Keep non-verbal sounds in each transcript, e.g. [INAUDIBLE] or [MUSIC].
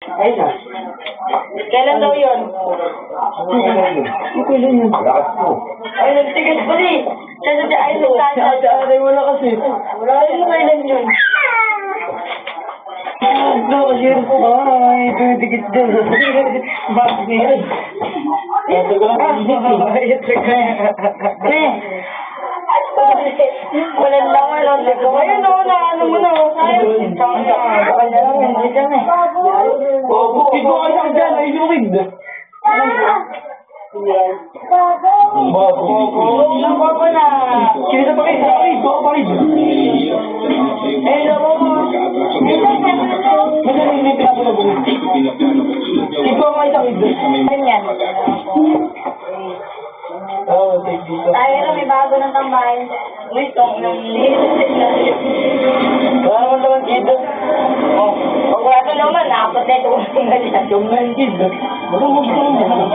Ayun na. Kailan daw yun? Kailan yun? Lakas mo. Ay, nagtigas pa rin. Kasi si ay nagtanya. Ay, wala kasi. Wala rin kailan yun. No, kasi ay, dikit dyan. Bakit? Ito ko lang. Ito ko Eh. Walang laman, no? Teka, ayun, no, na, ano mo na, oh, na, kanya lang hindi dyan eh. Oh, ito ka lang dyan, ay lumid. Bago. Ang baba na. Sino sa pakid? Sa pakid, baka pakid. Eh, Tayo na may bago ng tambahin. Uy, itong nang [LAUGHS] Wala naman naman dito. Oh, oh, wala ka naman, nakapat na ito. Yung na yung kid. Marunong gusto mo. Ah, tama.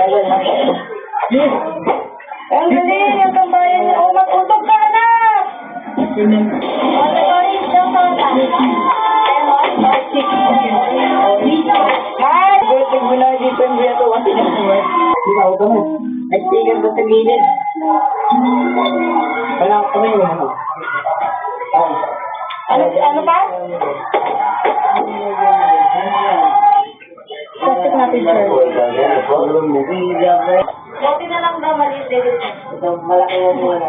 Tagal na. Ang galing, yung tambahin niya. Oh, matutog ka na! Eh. Ikaw ka mo. Nagtigan ba sa gilid? Wala ka kami ano. Ano, ano pa? Plastic natin, sir. Buti na lang daw maliit din. Malaki mo muna.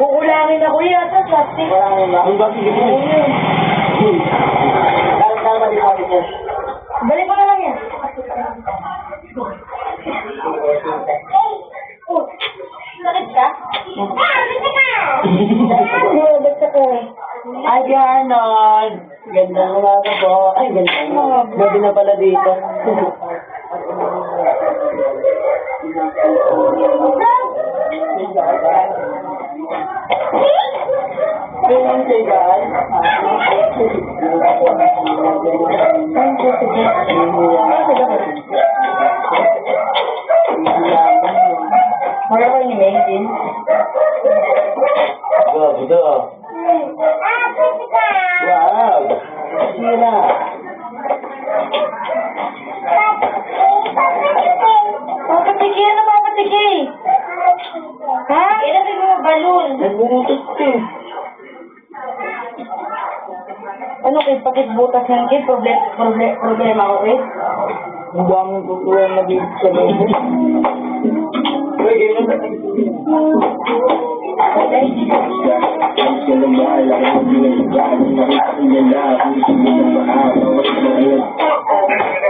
Kukulangin ako yata, plastic. Ang bakit ganyan? Kala-kala ba di ba ito? Balik mo na lang yan. Sakit ka? Basta ka. Ay, ganon. Ganda na mga po. Ay, ganda. Gabi na pala dito. Ayun, [LAUGHS] say Grabe to. Wow. Sira. Papatiki, ano papatiki? Ha? Ilagay mo yung balloon. Nagbubutos ko eh. Ano kay pakit butas ng kid? Problem, problem, problema ko kid? Ang daming tutulan na dito sa loob. Uy, ganyan ba? Okay.